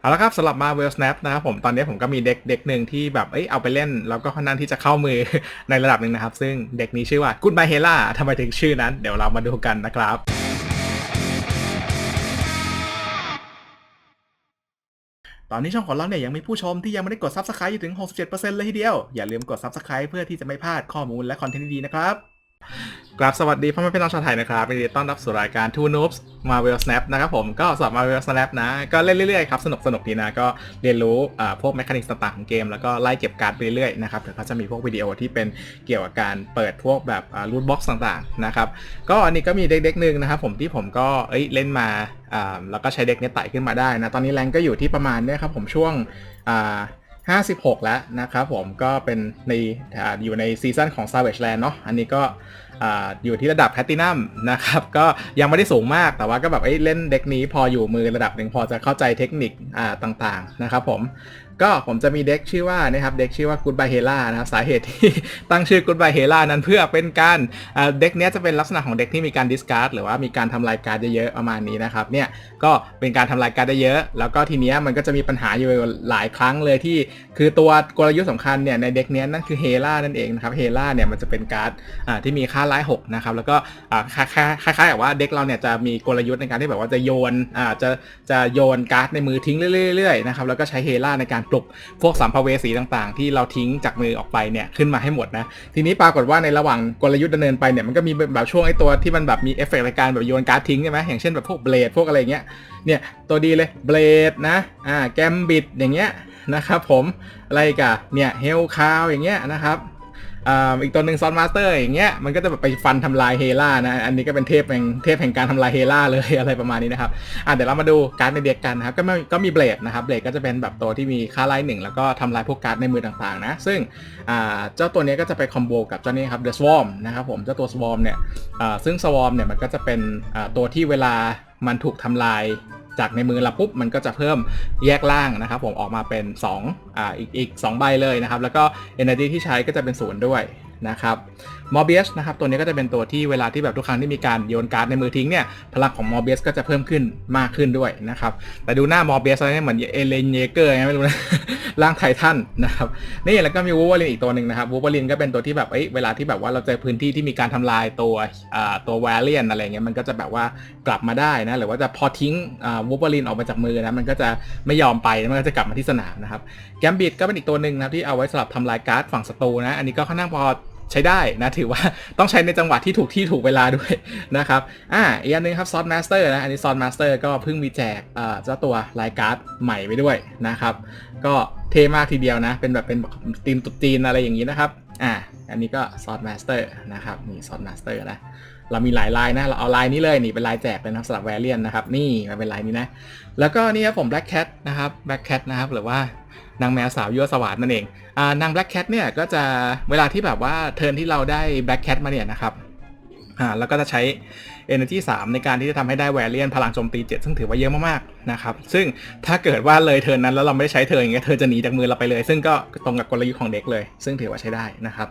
เอาละครับสำหรับ Marvel Snap นะครับผมตอนนี้ผมก็มีเด็กเด็กหนึ่งที่แบบเอ้ยเอาไปเล่น แล้วก็ค่อนข้างที่จะเข้ามือในระดับหนึ่งนะครับ ซึ่งเด็กนี้ชื่อว่า Goodbye Hela ทำไมถึงชื่อนั้นเดี๋ยวเรามาดูกันนะครับตอนนี้ช่องของเราเนี่ยยังมีผู้ชมที่ยังไม่ได้กด Subscribe อยู่ถึง 67%เลยทีเดียว อย่าลืมกด Subscribe เพื่อที่จะไม่พลาดข้อมูลและคอนเทนต์ดีๆนะครับ กราบสวัสดีพ่อแม่พี่น้องชาวไทยนะครับยินดีต้อนรับสู่รายการ Two Noobs Marvel Snap นะครับผมก็สำหรับ Marvel Snap นะ ก็เล่นเรื่อยๆครับสนุกสนุกดีนะ ก็เรียนรู้พวกแมคานิกต่างๆของเกม แล้วก็ไล่เก็บการ์ดไปเรื่อยๆนะครับเดี๋ยวเขาจะมีพวกวิดีโอที่เป็นเกี่ยวกับการเปิดพวกแบบรูทบ็อกซ์ต่างๆนะครับก็อันนี้ก็มีเด็กๆหนึ่งนะครับผมที่ผมก็เอ้ยเล่นมาแล้วก็ใช้เด็กเนี้ยไต่ขึ้นมาได้นะตอนนี้แรงก็อยู่ที่ประมาณเนี่ยครับผมช่วง 56 แล้วนะครับผมก็เป็นในอยู่ในซีซั่นของ Savage Land เนาะอันนี้ก็อยู่ที่ระดับแพตตินัมนะครับก็ยังไม่ได้สูงมากแต่ว่าก็แบบเอ้เล่นเด็กนี้พออยู่มือระดับหนึ่งพอจะเข้าใจเทคนิคต่างๆนะครับผม ก็ผมจะมีเด็กชื่อว่านะครับเด็กชื่อว่า Goodbye Hela นะครับสาเหตุที่ตั้งชื่อ Goodbye Hela นั้นเพื่อเป็นการเด็กเนี้ยจะเป็นลักษณะของเด็กที่มีการดิสการ์ดหรือว่ามีการทำลายการ์ดเยอะๆประมาณนี้นะครับเนี่ยก็เป็นการทำลายการ์ดได้เยอะแล้วก็ทีเนี้ยมันก็จะมีปัญหาอยู่หลายครั้งเลยที่ คือตัวกลยุทธ์สำคัญเนี่ยในเด็กเนี้ยนั่นคือเฮล่านั่นเองนะครับเฮล่าเนี่ยมันจะเป็นการ์ดที่มีค่าร้าย6นะครับแล้วก็คล้ายๆกับว่าเด็กเราเนี่ยจะมีกลยุทธ์ในการที่แบบว่าจะโยนจะจะโยนการ์ดในมือทิ้งเรื่อยๆนะครับแล้วก็ใช้เฮล่าในการปลุกพวกสัมภเวสีต่างๆ ที่เราทิ้งจากมือออกไปเนี่ยขึ้นมาให้หมดนะ ทีนี้ปรากฏว่าในระหว่างกลยุทธ์ดำเนินไปเนี่ยมันก็มีแบบช่วงไอ้ตัวที่มันแบบมีเอฟเฟกต์ในการแบบโยนการ์ดทิ้งใช่ไหมอย่างเช่นแบบพวกเบลดพวกอะไรเงี้ยเนี่ยตัวดีเลยเบลดนะอ่าแกมบิดอย่างเงี้ยนะครับผมอะไรกับเนี่ยเฮลคาวอย่างเงี้ยนะครับ อีกตัวหนึ่งซอนมาสเตอร์อย่างเงี้ยมันก็จะแบบไปฟันทำลายเฮล่านะอันนี้ก็เป็นเทพแห่งเทพแห่งการทำลายเฮล่าเลยอะไรประมาณนี้นะครับอ่าเดี๋ยวเรามาดูการ์ดในเด็กกันนะครับก็มีก็มีเบลดนะครับเบลดก็จะเป็นแบบตัวที่มีค่าไล่หนึ่งแล้วก็ทำลายพวกการ์ดในมือต่างๆนะซึ่งเจ้าตัวนี้ก็จะไปคอมโบกับเจ้านี้ครับ The Swarm นะครับผมเจ้าตัว Swarm เนี่ยซึ่ง Swarm เนี่ยมันก็จะเป็นตัวที่เวลามันถูกทำลาย จากในมือเราปุ๊บมันก็จะเพิ่มแยกล่างนะครับ ผมออกมาเป็น2อ่าอีกอีก2ใบเลยนะครับ แล้วก็ energy ที่ใช้ก็จะเป็นศูนย์ด้วยนะครับ มอร์เบียสนะครับตัวนี้ก็จะเป็นตัวที่เวลาที่แบบทุกครั้งที่มีการโยนการ์ดในมือทิ้งเนี่ยพลังของมอร์เบียสก็จะเพิ่มขึ้นมากขึ้นด้วยนะครับแต่ดูหน้ามอร์เบียสแล้วเนี่ยเหมือนเอเลนเยเกอร์ไม่รู้นะร่างไททันนะครับนี่แล้วก็มีวูวอลินอีกตัวหนึ่งนะครับวูวอลินก็เป็นตัวที่แบบเอ้ยเวลาที่แบบว่าเราเจอพื้นที่ที่มีการทำลายตัวอ่าตัวแวเลียนอะไรเงี้ยมันก็จะแบบว่ากลับมาได้นะหรือว่าจะพอทิ้งอ่าวูวอลินออกมาจากมือนะมันก็จะไม่ยอมไปมันก็จะกลับมาที่สนามนะครับแกมบิดก็เป็นอีกตัวหนึ่งนะที่เอาไว้สำหรับทำลายการ์ดฝั่งศัตรูนะอันนี้ก็ค่อนข้างพอ ใช้ได้นะ ถือว่าต้องใช้ในจังหวะที่ถูกที่ถูกเวลาด้วยนะครับอ่าอีกอันหนึงครับซอนมาสเตอร์นะ อันนี้ซอนมาสเตอร์ก็เพิ่งมีแจกอ่าเจ้าตัวลายการ์ดใหม่ไปด้วยนะครับ ก็เท่มากทีเดียวนะ เป็นแบบเป็นตีมตุดจีนอะไรอย่างนี้นะครับอ่าอันนี้ก็ซอสมาสเตอร์นะครับนี่ซอสมาสเตอร์นะเรามีหลายลายนะ เราเอาลายนี้เลยนี่เป็นลายแจกเลยนะสำหรับแวรเลียนนะครับ นี่มันเป็นลายนี้นะ แล้วก็นี่ครับผม Black Cat นะครับ Black Cat นะครับ หรือว่า นางแมวสาวยั่วสวาดนั่นเองอนางแบล็กแคทเนี่ยก็จะเวลาที่แบบว่าเทิร์นที่เราได้แบล็กแคทมาเนี่ยนะครับ อ่าแล้วก็จะใช้ Energy 3 ในการที่จะทำให้ได้แวรเลียนพลังโจมตี 7 ซึ่งถือว่าเยอะมากๆนะครับซึ่งถ้าเกิดว่าเลยเทิร์นนั้นแล้วเราไม่ได้ใช้เทิร์นอย่างเงี้ยเธอจะหนีจากมือเราไปเลย ซึ่งก็ตรงกับกลยุทธ์ของเด็กเลย ซึ่งถือว่าใช้ได้นะครับ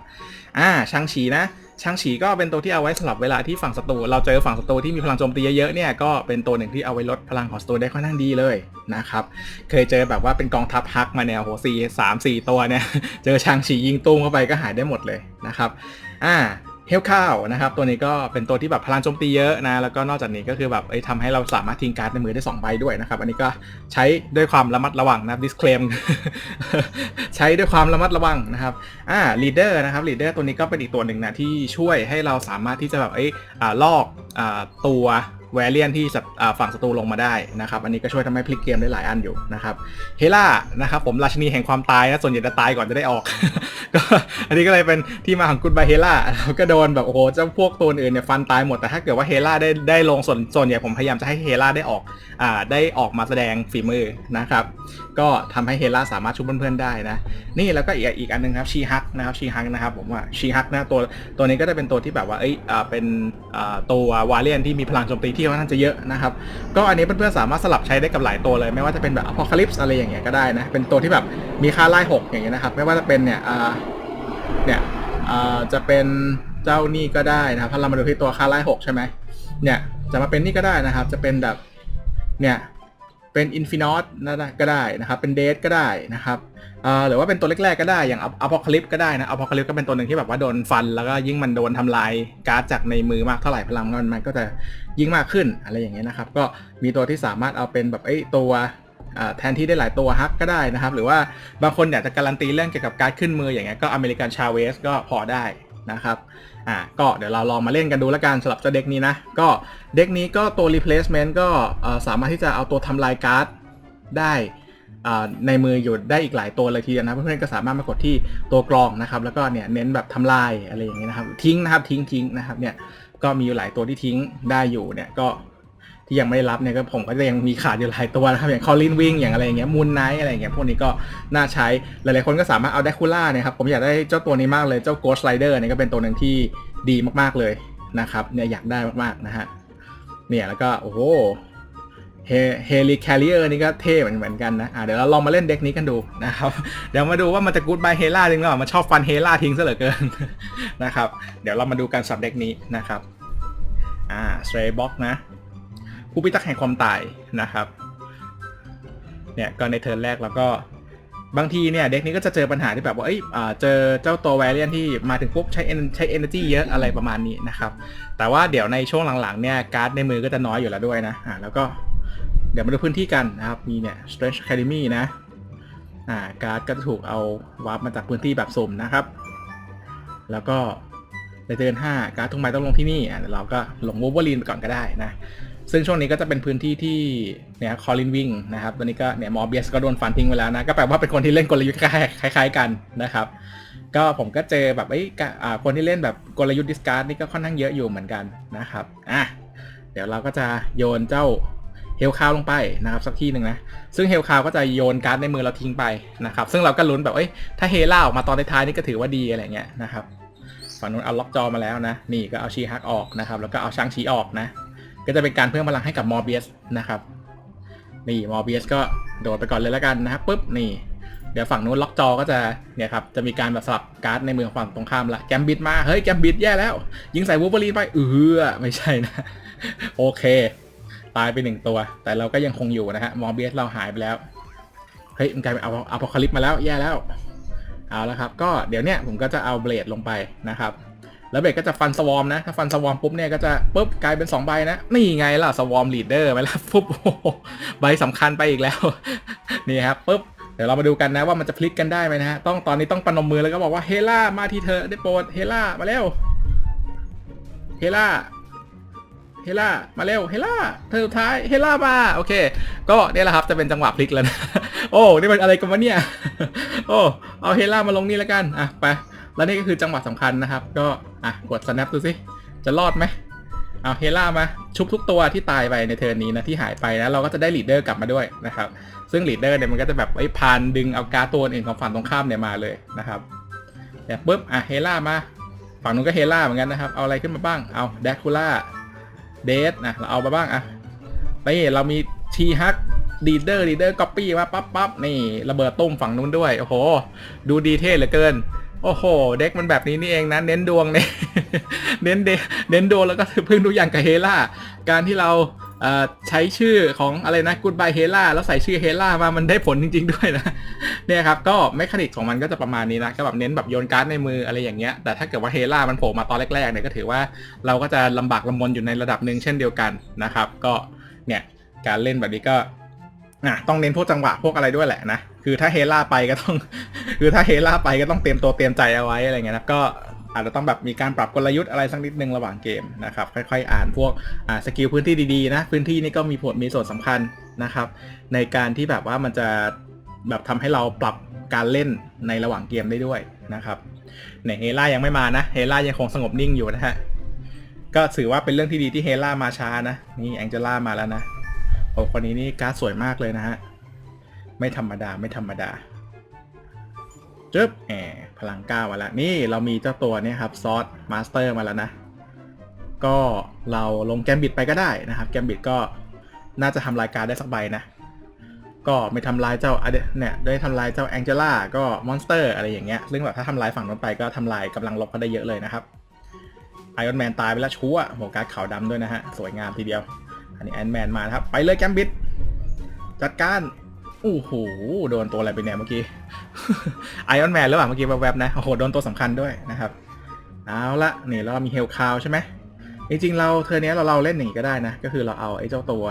อ่าช่างฉีนะช่างฉีก็เป็นตัวที่เอาไว้สำหรับเวลาที่ฝั่งศัตรูเราเจอฝั่งศัตรูที่มีพลังโจมตีเยอะๆเนี่ยก็เป็นตัวหนึ่งที่เอาไว้ลดพลังของศัตรูได้ค่อนข้างดีเลยนะครับเคยเจอแบบว่าเป็นกองทัพฮักมาเนี่ยโหสี่สามสี่ตัวเนี่ยเจอช่างฉียิงตุ้มเข้าไปก็หายได้หมดเลยนะครับอ่า เฮลข้าวนะครับตัวนี้ก็เป็นตัวที่แบบพลังโจมตีเยอะนะแล้วก็นอกจากนี้ก็คือแบบเอ้ยทำให้เราสามารถทิ้งการ์ดในมือได้2ใบด้วยนะครับอันนี้ก็ใช้ด้วยความระมัดระวังนะครับ disclaim ใช้ด้วยความระมัดระวังนะครับอ่า leader นะครับ leader ตัวนี้ก็เป็นอีกตัวหนึ่งนะที่ช่วยให้เราสามารถที่จะแบบเอ้ยอ่าลอกอ่าตัว แวรเลียนที่ฝั่งศัตรูลงมาได้นะครับอันนี้ก็ช่วยทำให้พลิกเกมได้หลายอันอยู่นะครับเฮล่านะครับผมราชินีแห่งความตายนะส่วนใหญ่จะตายก่อนจะได้ออกก็อันนี้ก็เลยเป็นที่มาของกุ d บายเฮล่าก็โดนแบบโอ้โหเจ้าพวกตัวอื่นเนี่ยฟันตายหมดแต่ถ้าเกิดว่าเฮล่าได้ได้ลงส่วนส่วนใหญ่ผมพยายามจะให้เฮล่าได้ออกอ่าได้ออกมาแสดงฝีมือนะครับก็ทำให้เฮล่าสามารถชุบเพื่อนๆได้นะนี่แล้วก็อีกอีกอันหนึงครับชีฮักนะครับชีฮักนะครับผมว่าชีฮักนะตัวตัวนี้ก็จะเป็นตัวที่แบบว่าเอ้ยอ่าเป็นอ่าตัววาเลียนที่มีพลังโจมตีที่ค่อนข้างจะเยอะนะครับ ก็อันนี้เพื่อนๆสามารถสลับใช้ได้กับหลายตัวเลย ไม่ว่าจะเป็นแบบอพอคาลิปส์อะไรอย่างเงี้ยก็ได้นะ เป็นตัวที่แบบมีค่าไล่หกอย่างเงี้ยนะครับ ไม่ว่าจะเป็นเนี่ยเนี่ยจะเป็นเจ้านี่ก็ได้นะครับถ้าเรามาดูที่ตัวค่าไล่หกใช่ไหมเนี่ยจะมาเป็นนี่ก็ได้นะครับ จะเป็นแบบเนี่ย เป็นอินฟินอตนะก็ได้นะครับ เป็นเดทก็ได้นะครับหรือว่าเป็นตัวแรกๆก็ได้อย่างอพอลคลิปก็ได้นะอพอลคลิปก็เป็นตัวหนึ่งที่แบบว่าโดนฟัน แล้วก็ยิ่งมันโดนทำลายการ์ดจากในมือมากเท่าไหร่พลังมันมันก็จะยิ่งมากขึ้นอะไรอย่างเงี้ยนะครับ ก็มีตัวที่สามารถเอาเป็นแบบไอ้ตัวแทนที่ได้หลายตัวฮักก็ได้นะครับ หรือว่าบางคนอยากจะการันตีเรื่องเกี่ยวกับการ์ดขึ้นมืออย่างเงี้ยก็อเมริกันชาเวสก็พอได้ นะครับอ่าก็เดี๋ยวเราลองมาเล่นกันดูแล้วกันสำหรับเจ้าเด็กนี้นะ ก็เด็กนี้ก็ตัว replacement ก็สามารถที่จะเอาตัวทำลายการ์ดได้ในมืออยู่ได้อีกหลายตัวเลยทีเดียวนะเพื่อนๆก็สามารถมากดที่ตัวกรองนะครับ แล้วก็เนี่ยเน้นแบบทำลายอะไรอย่างเงี้ยนะครับ ทิ้งนะครับทิ้งทิ้งนะครับเนี่ยก็มีอยู่หลายตัวที่ทิ้งได้อยู่เนี่ยก็ ที่ยังไม่ได้รับเนี่ยก็ผมก็จะยังมีขาดอยู่หลายตัวนะครับอย่างคอลินวิงอย่างอะไรอย่างเงี้ยมูนไนท์อะไรอย่างเงี้ยพวกนี้ก็น่าใช้หลายๆคนก็สามารถเอาไดคูล่าเนี่ยครับผมอยากได้เจ้าตัวนี้มากเลยเจ้าโกสไลเดอร์เนี่ยก็เป็นตัวหนึ่งที่ดีมากๆเลยนะครับเนี่ยอยากได้มากๆนะฮะเนี่ยแล้วก็โอ้โหเฮเฮลิแคลิเออร์นี่ก็เท่เหมือนเหมือนกันนะอะเดี๋ยวเราลองมาเล่นเด็กนี้กันดูนะครับ เดี๋ยวมาดูว่ามันจะกูดบายเฮล่าจริงหรือเปล่ามันชอบฟันเฮล่าทิ้งซะเหลือเกินนะครับ เดี๋ยวเรามาดูการสับเด็กนี้นะครับ อ่าสเตรย์บ็อกนะ ผู้พิทักษ์แห่งความตายนะครับ เนี่ยก็ในเทิร์นแรกแล้วก็บางทีเนี่ยเด็กนี้ก็จะเจอปัญหาที่แบบว่าเอ้ยอ่าเจอเจ้าตัวแวรเลียนที่มาถึงปุ๊บใช้ใช้ energy เยอะอะไรประมาณนี้นะครับ แต่ว่าเดี๋ยวในช่วงหลังๆเนี่ยการ์ดในมือก็จะน้อยอยู่แล้วด้วยนะอ่าแล้วก็เดี๋ยวมาดูพื้นที่กันนะครับ มีเนี่ย stretch academy นะอ่าการ์ดก็จะถูกเอาวาร์ปมาจากพื้นที่แบบสุ่มนะครับ แล้วก็ในเดือน5การ์ดทุกใบต้องลงที่นี่อะเราก็ลงวู l เ e อรีนไปก่อนก็ได้นะ ซึ่งช่วงนี้ก็จะเป็นพื้นที่ที่เนี่ยคอลินวิงนะครับตอนนี้ก็เนี่ยมอร์เบียสก็โดนฟันทิ้งไปแล้วนะ ก็แปลว่าเป็นคนที่เล่นกลยุทธ์คล้าย ๆ กันนะครับ ก็ผมก็เจอแบบไอ้คนที่เล่นแบบกลยุทธ์ดิสการ์ดนี่ก็ค่อนข้างเยอะอยู่เหมือนกันนะครับอะเดี๋ยวเราก็จะโยนเจ้าเฮลคาวลงไปนะครับสักที่หนึ่งนะ ซึ่งเฮลคาวก็จะโยนการ์ดในมือเราทิ้งไปนะครับ ซึ่งเราก็ลุ้นแบบเอ้ยถ้าเฮล่าออกมาตอนท้ายนี่ก็ถือว่าดีอะไรเงี้ยนะครับฝั่งนู้นเอาล็อกจอมาแล้วนะ นี่ก็เอาชีฮักออกนะครับ แล้วก็เอาช้างชีออกนะ ก็จะเป็นการเพิ่มพลังให้กับมอร์เบียสนะครับ นี่มอร์เบียสก็โดดไปก่อนเลยแล้วกันนะครับปุ๊บนี่เดี๋ยวฝั่งนู้นล็อกจอก็จะเนี่ยครับจะมีการแบบสลับการ์ดในมืองฝั่งตรงข้ามละแกมบิดมาเฮ้ยแกมบิดแย่แล้ว ยิงใส่วูเบอรีไปเออไม่ใช่นะ โอเค ตายไปหนึ่งตัว แต่เราก็ยังคงอยู่นะฮะมอร์เบียสเราหายไปแล้วเฮ้ยมันกลายเป็นเอาเอาพอคลิปมาแล้วแย่แล้ว เอาและครับ ก็เดี๋ยวเนี้ยผมก็จะเอาเบลดลงไปนะครับ แล้วเบรกก็จะฟันสวอมนะ ถ้าฟันสวอมปุ๊บเนี่ยก็จะปุ๊บกลายเป็น2ใบนะ นี่ไงล่ะสวอมลีดเดอร์ไปแล้วปุ๊บใบสำคัญไปอีกแล้ว นี่ครับปุ๊บเดี๋ยวเรามาดูกันนะว่ามันจะพลิกกันได้ไหมนะฮะต้องตอนนี้ต้องปนมมือแล้วก็บอกว่าเฮล่ามาที่เธอได้โปรดเฮล่ามาเร็วเฮล่าเฮล่ามาเร็วเฮล่าเธอสุดท้ายเฮล่ามาโอเค ก็เนี่ยแหละครับจะเป็นจังหวะพลิกแล้วนะโอ้นี่มันอะไรกันวะเนี่ยโอ้เอาเฮล่ามาลงนี่แล้วกันอะไป แล้วนี่ก็คือจังหวะสำคัญนะครับ ก็อะกด snap ดูสิจะรอดไหมเอาเฮล่ามาชุบทุกตัวที่ตายไปในเทิร์นนี้นะที่หายไปนะเราก็จะได้ลีดเดอร์กลับมาด้วยนะครับ ซึ่งลีดเดอร์เนี่ยมันก็จะแบบไอ้พานดึงเอาการ์ตัวอื่นของฝั่งตรงข้ามเนี่ยมาเลยนะครับเนี่ยปุ๊บอะเฮล่ามาฝั่งนู้นก็เฮล่าเหมือนกันนะครับ เอาอะไรขึ้นมาบ้าง เอาแดกคูล่าเดสนะเราเอามาบ้างอะนี่เรามีทีฮักดีเดอร์ดีเดอร์ก๊อปปี้มาปั๊บปั๊บนี่ระเบิดตุ้มฝั่งนู้นด้วย โอ้โห ดูดีเท่เหลือเกิน โอ้โห เด็กมันแบบนี้นี่เองนะ เน้นดวงเนี่ยเน้นเดเน้นดวงแล้วก็พึ่งทุกอย่างกับเฮล่า การที่เราใช้ชื่อของอะไรนะกูดบายเฮล่าแล้วใส่ชื่อเฮล่ามามันได้ผลจริง ๆ ด้วยนะ เนี่ยครับ ก็แมคานิกของมันก็จะประมาณนี้นะก็แบบเน้นแบบโยนการ์ดในมืออะไรอย่างเงี้ย แต่ถ้าเกิดว่าเฮล่ามันโผล่มาตอนแรกๆเนี่ยก็ถือว่าเราก็จะลำบากลำบนอยู่ในระดับหนึ่งเช่นเดียวกันนะครับ ก็เนี่ยการเล่นแบบนี้ก็ อะต้องเน้นพวกจังหวะพวกอะไรด้วยแหละนะ คือถ้าเฮล่าไปก็ต้อง คือถ้าเฮล่าไปก็ต้องเตรียมตัวเตรียมใจเอาไว้อะไรเงี้ยนะก็อาจจะต้องแบบมีการปรับกลยุทธ์อะไรสักนิดนึงระหว่างเกมนะครับ ค่อยๆ อ่านพวกอ่าสกิลพื้นที่ดีๆนะ พื้นที่นี่ก็มีผลมีส่วนสำคัญนะครับ ในการที่แบบว่ามันจะแบบทำให้เราปรับการเล่นในระหว่างเกมได้ด้วยนะครับในเฮล่ายังไม่มานะ เฮล่ายังคงสงบนิ่งอยู่นะฮะ ก็ถือว่าเป็นเรื่องที่ดีที่เฮล่ามาช้านะ นี่แองเจล่ามาแล้วนะ อ้คนนี้นี่การ์ดสวยมากเลยนะฮะ ไม่ธรรมดาไม่ธรรมดาจึ๊บแหมพลังก้ามาแล้วนี่เรามีเจ้าตัวนี่ยครับซอสมาสเตอร์มาแล้วนะ ก็เราลงแกมบิดไปก็ได้นะครับ แกมบิดก็น่าจะทำลายการได้สักใบนะ ก็ไม่ทำลายเจ้าเนี่ยได้ทำลายเจ้าแองเจล่าก็มอนสเตอร์อะไรอย่างเงี้ยซึ่งแบบถ้าทำลายฝั่งนู้นไปก็ทำลายกำลังลบก็ได้เยอะเลยนะครับไอออนแมนตายไปแล้วชัวร์โหการ์ดขาวดำด้วยนะฮะสวยงามทีเดียว อันนี้แอนแมนมาครับ ไปเลยแกมบิดจัดการโอ้โหโดนตัวอะไรไปเนี่ยเมื่อกี้ไอออนแมนหรือเปล่าเมื่อกี้แวบๆนะโอ้โหโดนตัวสำคัญด้วยนะครับเอาละนี่แล้วเรามีเฮลคาวใช่ไหมจริงๆเราเทอร์เนี้ยเราเราเล่นอย่างนี้ก็ได้นะ ก็คือเราเอาไอ้เจ้าตัว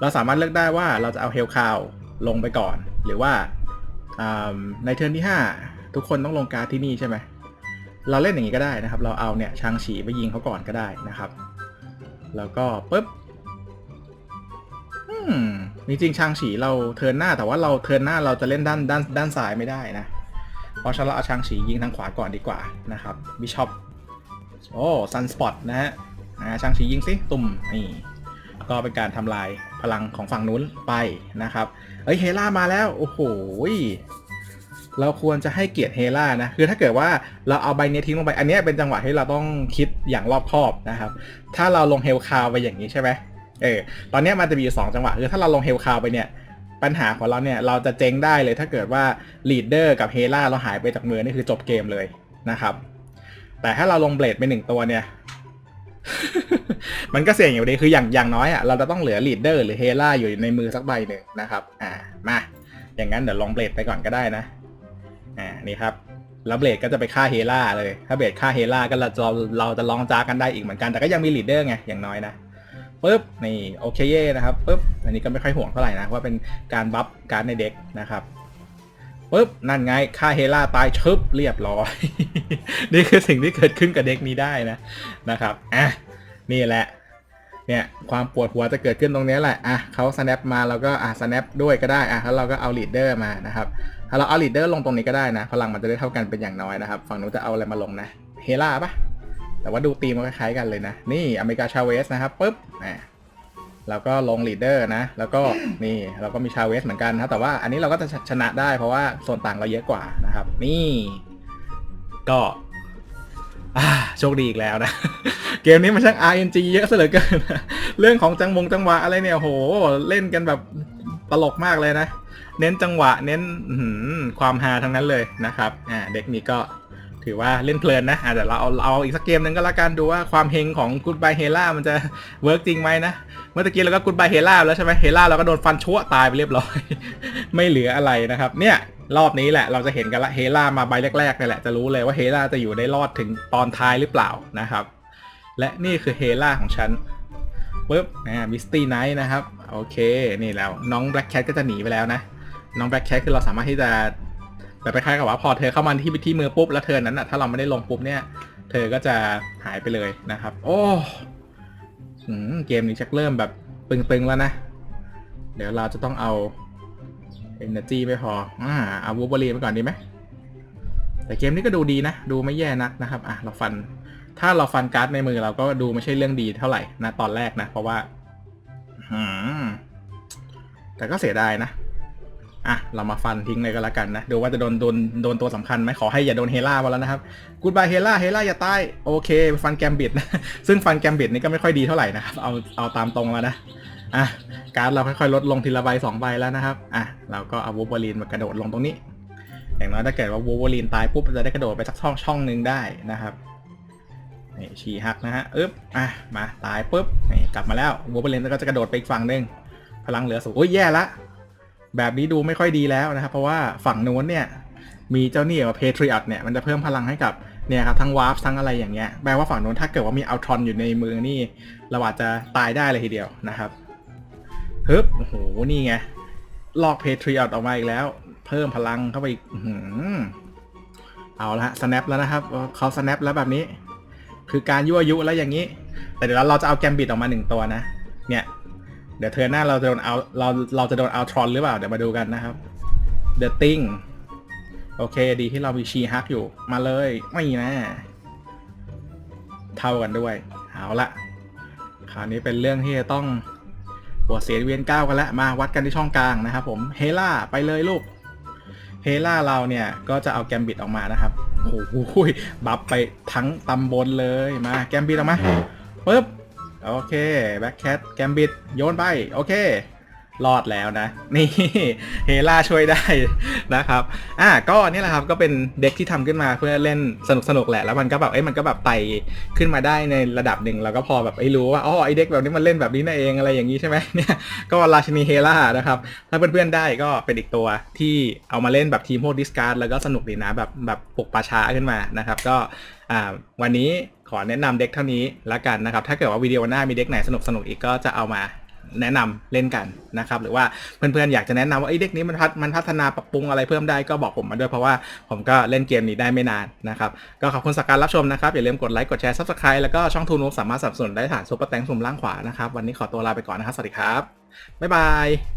เราสามารถเลือกได้ว่าเราจะเอาเฮลคาวลงไปก่อน หรือว่าในเทิร์นที่ 5 ทุกคนต้องลงการ์ดที่นี่ใช่ไหมเราเล่นอย่างนี้ก็ได้นะครับ เราเอาเนี่ยชางฉีไปยิงเขาก่อนก็ได้นะครับ แล้วก็ปุ๊บ มจริงๆชางฉีเราเทินหน้าแต่ว่าเราเทินหน้าเราจะเล่นด้านด้านด้านซ้ายไม่ได้นะ เพราะฉะนั้นเราเอาชางฉียิงทางขวาก่อนดีกว่านะครับบิชอปโอ้ซันสปอตนะฮะอ่าชางฉียิงสิตุ่มนี่ก็เป็นการทำลายพลังของฝั่งนู้นไปนะครับเอ้ยเฮล่ามาแล้วโอ้โหเราควรจะให้เกียรติเฮล่านะ คือถ้าเกิดว่าเราเอาใบนี้ทิ้งลงไป อันนี้เป็นจังหวะที่เราต้องคิดอย่างรอบคอบนะครับ ถ้าเราลงเฮลคาวไปอย่างนี้ใช่ไหม เออตอนนี้มันจะมีอยู่สองจังหวะคือถ้าเราลงเฮลคาวไปเนี่ย ปัญหาของเราเนี่ยเราจะเจ๊งได้เลยถ้าเกิดว่าลีดเดอร์กับเฮล่าเราหายไปจากมือนี่คือจบเกมเลยนะครับ แต่ถ้าเราลงเบลดไปหนึ่งตัวเนี่ย มันก็เสี่ยงอยู่ดีคืออย่างอย่างน้อยอะเราจะต้องเหลือลีดเดอร์หรือเฮล่าอยู่ในมือสักใบหนึ่งนะครับ อ่ามาอย่างนั้นเดี๋ยวลองเบลดไปก่อนก็ได้นะ อ่านี่ครับแล้วเบลดก็จะไปฆ่าเฮล่าเลย ถ้าเบลดฆ่าเฮล่าก็เราเราเราจะลองจ้ากันได้อีกเหมือนกันแต่ก็ยังมีลีดเดอร์ไงอย่างน้อยนะ ปุ๊บนี่โอเคเย่นะครับปุ๊บอันนี้ก็ไม่ค่อยห่วงเท่าไหร่นะว่าเป็นการบัฟการในเด็กนะครับปุ๊บนั่นไงฆ่าเฮล่าตายชึบเรียบร้อย นี่คือสิ่งที่เกิดขึ้นกับเด็กนี้ได้นะนะครับอะนี่แหละเนี่ยความปวดหัวจะเกิดขึ้นตรงนี้แหละอะเขา snap มาเราก็อะ snap ด้วยก็ได้อะแล้วเราก็เอา leader มานะครับถ้าเราเอา leader ลงตรงนี้ก็ได้นะพลังมันจะได้เท่ากันเป็นอย่างน้อยนะครับ ฝั่งนู้นจะเอาอะไรมาลงนะเฮล่าปะ แต่ว่าดูตีมันคล้ายๆกันเลยนะ นี่อเมริกาชาเวสนะครับปุ๊บอะแล้วก็ลง leader นะ แล้วก็นี่เราก็มีชาเวสเหมือนกันนะแต่ว่าอันนี้เราก็จะชนะได้เพราะว่าส่วนต่างเราเยอะกว่านะครับ นี่ ก็โชคดีอีกแล้วนะ เกมนี้มันช่าง RNG เยอะซะเหลือเกิน เรื่องของจังมงจังหวะอะไรเนี่ยโห เล่นกันแบบตลกมากเลยนะ เน้นจังหวะ เน้นความฮาทั้งนั้นเลยนะครับ อ่า เด็กนี้ก็ ถือว่าเล่นเพลินนะอ่าเดี๋ยวเราเอาเอาอีกสักเกมหนึ่งก็แล้วกันดูว่าความเฮงของ Goodbye Hela มันจะเวิร์กจริงไหมนะ เมื่อกี้เราก็ Goodbye Hela แล้วใช่ไหม Hela เราก็โดนฟันชั่วตายไปเรียบร้อย ไม่เหลืออะไรนะครับ เนี่ยรอบนี้แหละเราจะเห็นกันละเฮล่ามาใบแรกๆนี่แหละจะรู้เลยว่าเฮล่าจะอยู่ได้รอดถึงตอนท้ายหรือเปล่านะครับ และนี่คือเฮล่าของฉันปุ๊บอ่ามิสตี้ไนท์นะครับ โอเค นี่แล้วน้องแบล็กแคทก็จะหนีไปแล้วนะ น้องแบล็กแคทคือเราสามารถที่จะ แต่ไปคล้ายกับว่าพอเธอเข้ามาที่ที่มือปุ๊บแล้วเธอนั้นอะถ้าเราไม่ได้ลงปุ๊บเนี่ย เธอก็จะหายไปเลยนะครับ โอ้หืมเกมนี้ชักเริ่มแบบตึงๆแล้วนะ เดี๋ยวเราจะต้องเอา Energy ไม่พออ่าเอาวูบอรีไปก่อนดีไหมแต่เกมนี้ก็ดูดีนะ ดูไม่แย่นักนะครับ อะ เราฟัน ถ้าเราฟันการ์ดในมือเราก็ดูไม่ใช่เรื่องดีเท่าไหร่นะตอนแรกนะ เพราะว่าหืมแต่ก็เสียดายนะ อะ เรามาฟันทิ้งเลยก็แล้วกันนะดูว่าจะโดนโดนโดนตัวสำคัญไหมขอให้อย่าโดนเฮล่ามาแล้วนะครับกูดบายเฮล่าเฮล่าอย่าตายโอเคฟันแกมบิดนะ ซึ่งฟันแกมบิดนี่ก็ไม่ค่อยดีเท่าไหร่นะครับ เอาเอาตามตรงแล้วนะ อะ การ์ดเราค่อยๆ ลดลงทีละใบสองใบแล้วนะครับ อะ เราก็เอาวูบอลีนมากระโดดลงตรงนี้ อย่างน้อยถ้าเกิดว่าวูบอลีนตายปุ๊บเราจะได้กระโดดไปสักช่องช่องหนึ่งได้นะครับนี่ชีหักนะฮะอึ๊บ อะ มาตายปุ๊บนี่กลับมาแล้ววูบอลีนก็จะกระโดดไปอีกฝั่งหนึ่งพลังเหลือสูงโอ้ยแย่ละ แบบนี้ดูไม่ค่อยดีแล้วนะครับ เพราะว่าฝั่งนู้นเนี่ย มีเจ้านี้กับเพทริอตเนี่ยมันจะเพิ่มพลังให้กับเนี่ยครับทั้งวาร์ปทั้งอะไรอย่างเงี้ยแปลว่าฝั่งนู้นถ้าเกิดว่ามีอัลทรอนอยู่ในมือนี่เราอาจจะตายได้เลยทีเดียวนะครับฮึบโอ้โหนี่ไงลอกเพทริอตออกมาอีกแล้ว เพิ่มพลังเข้าไปอีกอื้อเอาละฮะ snap แล้วนะครับเขา snap แล้วแบบนี้ คือการยั่วยุแล้วอย่างนี้ แต่เดี๋ยวเราจะเอาแกมบิดออกมาหนึ่งตัวนะ เนี่ย เดี๋ยวเธอหน้าเราจะโดนเอาเราเราจะโดนเอาทรอนหรือเปล่า เดี๋ยวมาดูกันนะครับ The Thing โอเค ดีที่เรามีชีฮักอยู่ มาเลย ไม่นะ เท่ากันด้วย เอาละคราวนี้เป็นเรื่องที่จะต้องปวดเสียเวียนก้าวกันแล้ว มาวัดกันที่ช่องกลางนะครับผม เฮล่าไปเลยลูก เฮล่าเราเนี่ยก็จะเอาแกมบิดออกมานะครับ โอ้โหบัฟไปทั้งตำบลเลย มาแกมบิดออกมาปึ๊บ โอเคแบ็คแคทแกมบิดโยนไป โอเค รอดแล้วนะ นี่เฮล่าช่วยได้นะครับ อะก็นี่แหละครับก็เป็นเด็กที่ทำขึ้นมาเพื่อเล่นสนุกสนุกแหละแล้วมันก็แบบเอ้ยมันก็แบบไต่ขึ้นมาได้ในระดับหนึ่งแล้วก็พอแบบไอ้รู้ว่าอ๋อไอเด็กแบบนี้มันเล่นแบบนี้นั่นเองอะไรอย่างนี้ใช่ไหมเนี่ยก็ราชินีเฮล่านะครับ ถ้าเพื่อนๆได้ก็เป็นอีกตัวที่เอามาเล่นแบบทีมโฮดิสการ์ดแล้วก็สนุกดีนะแบบแบบปลุกปลาช้าขึ้นมานะครับ ก็อ่าวันนี้ ขอแนะนำเด็กเท่านี้ละกันนะครับ ถ้าเกิดว่าวิดีโอหน้ามีเด็กไหนสนุกสนุกอีกก็จะเอามาแนะนำเล่นกันนะครับ หรือว่าเพื่อนๆอยากจะแนะนำว่าไอ้เด็กนี้มันพัฒมันพัฒนาปรับปรุงอะไรเพิ่มได้ก็บอกผมมาด้วยเพราะว่าผมก็เล่นเกมนี้ได้ไม่นานนะครับ ก็ขอบคุณสักการรับชมนะครับ อย่าลืมกดไลค์กดแชร์ซับสไครต์แล้วก็ช่องทูนูสามารถสนับสนุนได้ผ่านซุปเปอร์แตงสุ่มล่างขวานะครับวันนี้ขอตัวลาไปก่อนนะครับสวัสดีครับบ๊ายบาย